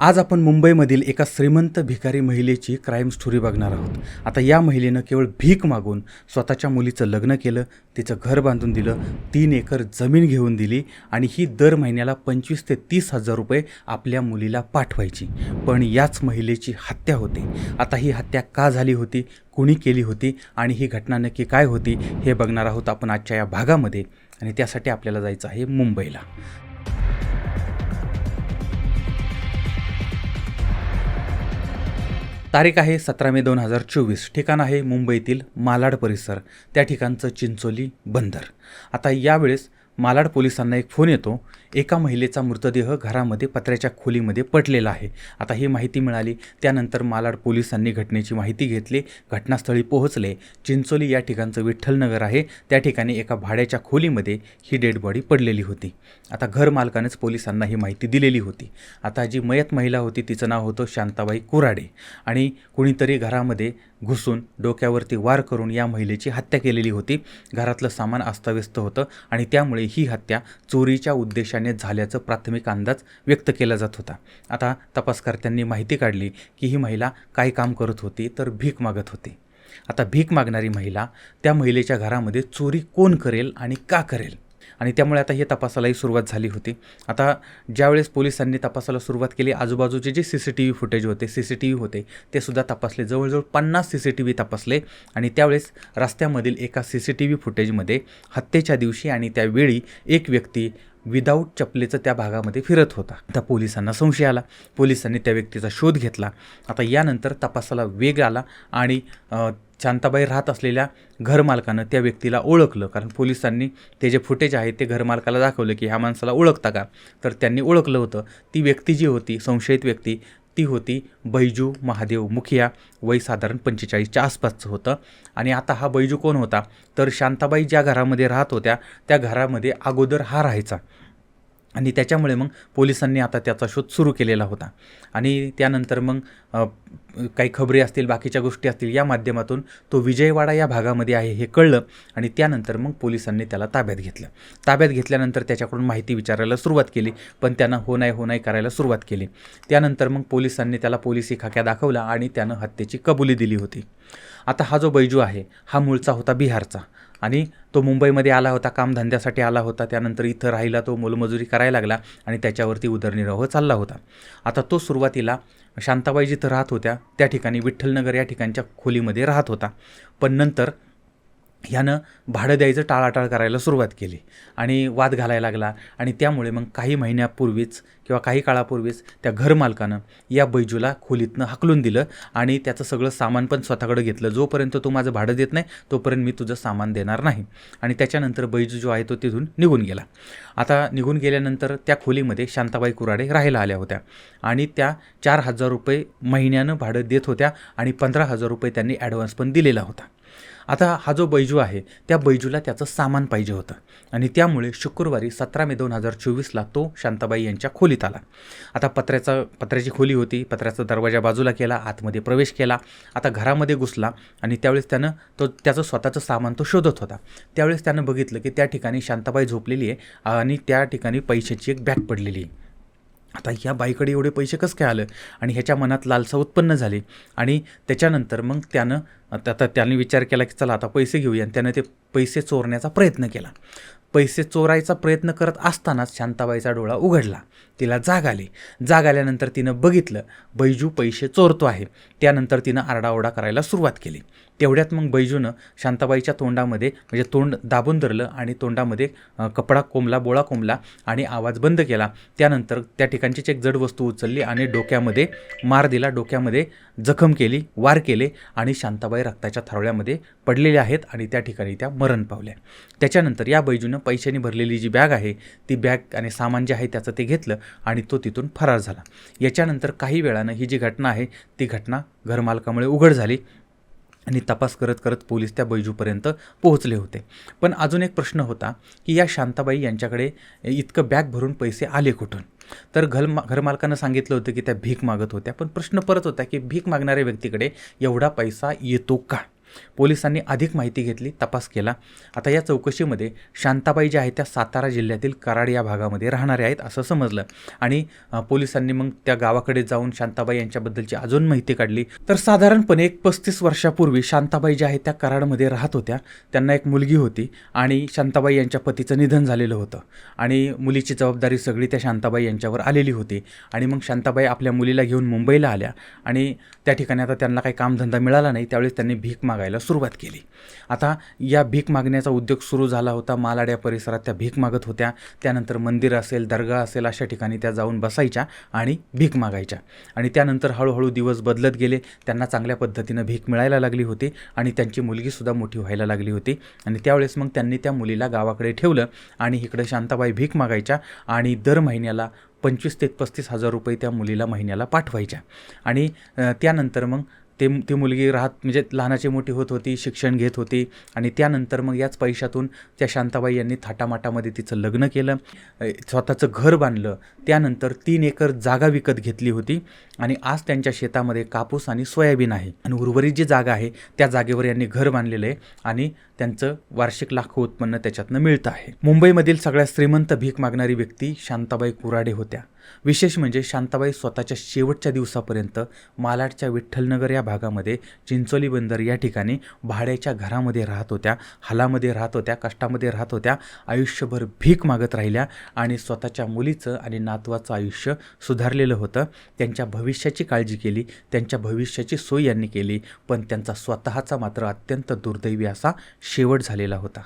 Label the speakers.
Speaker 1: आज आपण मुंबईमधील एका श्रीमंत भिकारी महिलेची क्राईम स्टोरी बघणार आहोत. आता या महिलेनं केवळ भीक मागून स्वतःच्या मुलीचं लग्न केलं तिचं घर बांधून दिलं तीन एकर जमीन घेऊन दिली आणि ही दर महिन्याला पंचवीस ते तीस हजार रुपये आपल्या मुलीला पाठवायची. पण याच महिलेची हत्या होते. आता ही हत्या का झाली होती कुणी केली होती आणि ही घटना नक्की काय होती हे बघणार आहोत आपण आजच्या या भागामध्ये. आणि त्यासाठी आपल्याला जायचं आहे मुंबईला. तारीख आहे सतरा मे दोन हजार चोवीस. ठिकाण आहे मुंबईतील मालाड परिसर. त्या ठिकाणचं चिंचोली बंदर. आता यावेळेस मालाड पोलिसांना एक फोन येतो. एका महिलेचा मृतदेह घरामध्ये पत्र्याच्या खोलीमध्ये पटलेला आहे. आता ही माहिती मिळाली. त्यानंतर मालाड पोलिसांनी घटनेची माहिती घेतली. घटनास्थळी पोहोचले. चिंचोली या ठिकाणचं विठ्ठलनगर आहे. त्या ठिकाणी एका भाड्याच्या खोलीमध्ये ही डेड बॉडी पडलेली होती. आता घर मालकानेच पोलिसांना ही माहिती दिलेली होती. आता जी मयत महिला होती तिचं नाव होतं शांताबाई कुराडे. आणि कुणीतरी घरामध्ये घुसून डोक्यावरती वार करून या महिलेची हत्या केलेली होती. घरातलं सामान अस्ताव्यस्त होतं आणि त्यामुळे ही हत्या चोरीच्या उद्देशाने झाल्याचं प्राथमिक अंदाज व्यक्त केला जात होता. आता तपासकर्त्यांनी माहिती काढली की ही महिला काय काम करत होती तर भीक मागत होती. आता भीक मागणारी महिला त्या महिलेच्या घरामध्ये चोरी कोण करेल आणि का करेल? आणि त्यामुळे आता हे तपासालाही सुरुवात झाली होती. आता ज्यावेळेस पोलिसांनी तपासाला सुरुवात केली आजूबाजूचे जे C C T V footage होते सी सी टी व्ही होते ते सुद्धा तपासले. जवळजवळ पन्नास सी सी टी व्ही तपासले आणि त्यावेळेस रस्त्यामधील एका सी सी टी व्ही फुटेजमध्ये हत्येच्या दिवशी आणि त्यावेळी एक व्यक्ती विदाऊट चपलेचं त्या भागामध्ये फिरत होता. त्या पोलिसांना संशय आला. पोलिसांनी त्या व्यक्तीचा शोध घेतला. आता यानंतर तपासाला वेग आला आणि शांताबाई राहत असलेल्या घरमालकानं त्या व्यक्तीला ओळखलं. कारण पोलिसांनी ते जे फुटेज आहे ते घरमालकाला दाखवलं की ह्या माणसाला ओळखता का? तर त्यांनी ओळखलं होतं. ती व्यक्ती जी होती संशयित व्यक्ती ती होती बैजू महादेव मुखिया वय साधारण पंचेचाळीसच्या आसपासचं होतं. आणि आता हा बैजू कोण होता? तर शांताबाई ज्या घरामध्ये राहत होत्या त्या घरामध्ये अगोदर हा राहायचा. आणि त्याच्यामुळे मग पोलिसांनी आता त्याचा शोध सुरू केलेला होता. आणि त्यानंतर मग काही खबरी असतील बाकीच्या गोष्टी असतील या माध्यमातून तो विजयवाडा या भागामध्ये आहे हे कळलं आणि त्यानंतर मग पोलिसांनी त्याला ताब्यात घेतलं. ताब्यात घेतल्यानंतर त्याच्याकडून माहिती विचारायला सुरुवात केली पण त्यानं हो नाही हो नाही करायला सुरुवात केली. त्यानंतर मग पोलिसांनी त्याला पोलिसी खाक्या दाखवला आणि त्यानं हत्येची कबुली दिली होती. आता हा जो बैजू आहे हा मूळचा होता बिहारचा. आणि तो मुंबईमध्ये आला होता कामधंद्यासाठी आला होता त्यानंतर इथं राहिला तो मोलमजुरी करायला लागला आणि त्याच्यावरती उदरनिर्वाह चालला होता. आता तो सुरुवातीला शांताबाई जिथं राहत होत्या त्या ठिकाणी विठ्ठलनगर या ठिकाणच्या खोलीमध्ये राहत होता. पण नंतर ह्यानं भाडं द्यायचं टाळाटाळ करायला सुरुवात केली आणि वाद घालायला लागला. आणि त्यामुळे मग काही महिन्यापूर्वीच किंवा काही काळापूर्वीच त्या घरमालकानं या बैजूला खोलीतनं हाकलून दिलं आणि त्याचं सगळं सामान पण स्वतःकडे घेतलं. जोपर्यंत तू माझं भाडं देत नाही तोपर्यंत मी तुझं सामान देणार नाही. आणि त्याच्यानंतर बैजू जो आहे तो तिथून निघून गेला. आता निघून गेल्यानंतर त्या खोलीमध्ये शांताबाई कुराडे राहायला आल्या होत्या आणि त्या चार हजार रुपये महिन्यानं भाडं देत होत्या आणि पंधरा हजार रुपये त्यांनी ॲडव्हान्स पण दिलेला होता. आता हा जो बैजू आहे त्या बैजूला त्याचं सामान पाहिजे होतं. आणि त्यामुळे शुक्रवारी सतरा मे दोन हजार चोवीसला तो शांताबाई यांच्या खोलीत आला. आता पत्र्याचा पत्र्याची खोली होती पत्र्याचा दरवाजा बाजूला केला आतमध्ये प्रवेश केला आता घरामध्ये घुसला आणि त्यावेळेस त्यानं तो त्याचं स्वतःचं सामान तो शोधत होता. त्यावेळेस त्यानं बघितलं की त्या ठिकाणी शांताबाई झोपलेली आहे आणि त्या ठिकाणी पैशाची एक बॅग पडलेली आहे. आता ह्या बाईकडे एवढे पैसे कसं काय आलं? आणि ह्याच्या मनात लालसा उत्पन्न झाली. आणि त्याच्यानंतर मग त्यानं आता त्याने विचार केला की चला आता पैसे घेऊया. आणि त्यानं ते पैसे चोरण्याचा प्रयत्न केला. पैसे चोरायचा प्रयत्न करत असतानाच शांताबाईचा डोळा उघडला. तिला जाग आली. जाग आल्यानंतर तिनं बघितलं बैजू पैसे चोरतो आहे. त्यानंतर तिनं आरडाओरडा करायला सुरुवात केली. तेवढ्यात मग बैजूनं शांताबाईच्या तोंडामध्ये म्हणजे तोंड दाबून धरलं आणि तोंडामध्ये कपडा कोंबला बोळा कोंबला आणि आवाज बंद केला. त्यानंतर त्या ठिकाणचीच एक जड वस्तू उचलली आणि डोक्यामध्ये मार दिला. डोक्यामध्ये जखम केली वार केले आणि शांताबाई रक्ताच्या थारोळ्यामध्ये पडलेल्या आहेत आणि त्या ठिकाणी त्या मरण पावल्या. त्याच्यानंतर या बैजूनं पैशाने भरलेली जी बॅग आहे ती बॅग आणि सामान जे आहे त्याचं ते घेतलं आणि तो तिथून फरार झाला. याच्यानंतर काही वेळानं ही जी घटना आहे ती घटना घरमालकामुळे उघड झाली आणि तपास करत करत पोलीस त्या बैजूपर्यंत पोहोचले होते. पण अजून एक प्रश्न होता की या शांताबाई यांच्याकडे इतकं बॅग भरून पैसे आले कुठून? तर घर घरमालकानं सांगितलं होतं की त्या भीक मागत होत्या पण प्रश्न परत होता की भीक मागणाऱ्या व्यक्तीकडे एवढा पैसा येतो का? पोलिसांनी अधिक माहिती घेतली तपास केला. आता या चौकशीमध्ये शांताबाई ज्या आहेत त्या सातारा जिल्ह्यातील कराड या भागामध्ये राहणाऱ्या आहेत असं समजलं. आणि पोलिसांनी मग त्या गावाकडे जाऊन शांताबाई यांच्याबद्दलची अजून माहिती काढली. तर साधारणपणे एक पस्तीस वर्षापूर्वी शांताबाई ज्या आहेत त्या कराडमध्ये राहत होत्या. त्यांना एक मुलगी होती आणि शांताबाई यांच्या पतीचं निधन झालेलं होतं. आणि मुलीची जबाबदारी सगळी त्या शांताबाई यांच्यावर आलेली होती. आणि मग शांताबाई आपल्या मुलीला घेऊन मुंबईला आल्या. आणि त्या ठिकाणी आता त्यांना काही कामधंदा मिळाला नाही. त्यावेळेस त्यांनी भीक मागायला सुरुवात केली. आता या भीक मागण्याचा उद्योग सुरू झाला होता. मालाड्या परिसरात त्या भीक मागत होत्या. त्यानंतर मंदिर असेल दर्गा असेल अशा ठिकाणी त्या जाऊन बसायच्या आणि भीक मागायच्या. आणि त्यानंतर हळूहळू दिवस बदलत गेले. त्यांना चांगल्या पद्धतीनं भीक मिळायला लागली होती आणि त्यांची मुलगीसुद्धा मोठी व्हायला लागली होती. आणि त्यावेळेस मग त्यांनी त्या मुलीला गावाकडे ठेवलं आणि इकडे शांताबाई भीक मागायच्या आणि दर महिन्याला पंचवीस ते पस्तीस हजार रुपये त्या मुलीला महिन्याला पाठवायच्या. आणि त्यानंतर मग ते ती मुलगी राहत म्हणजे लहानाची मोठी होत होती शिक्षण घेत होती आणि त्यानंतर मग याच पैशातून त्या शांताबाई यांनी थाटामाटामध्ये तिचं लग्न केलं स्वतःचं घर बांधलं. त्यानंतर तीन एकर जागा विकत घेतली होती आणि आज त्यांच्या शेतामध्ये कापूस आणि सोयाबीन आहे. आणि उर्वरित जी जागा आहे त्या जागेवर यांनी घर बांधलेलं आहे आणि त्यांचं वार्षिक लाखो उत्पन्न त्याच्यातनं मिळतं आहे. मुंबईमधील सगळ्यात श्रीमंत भीक मागणारी व्यक्ती शांताबाई कुराडे होत्या. विशेष म्हणजे शांताबाई स्वतःच्या शेवटच्या दिवसापर्यंत मालाडच्या विठ्ठलनगर या भागामध्ये चिंचोली बंदर या ठिकाणी भाड्याच्या घरामध्ये राहत होत्या हालामध्ये राहत होत्या कष्टामध्ये राहत होत्या आयुष्यभर भीक मागत राहिल्या आणि स्वतःच्या मुलीचं आणि नातवाचं आयुष्य सुधारलेलं होतं. त्यांच्या भविष्याची काळजी केली त्यांच्या भविष्याची सोय यांनी केली पण त्यांचा स्वतःचा मात्र अत्यंत दुर्दैवी असा शेवट झालेला होता.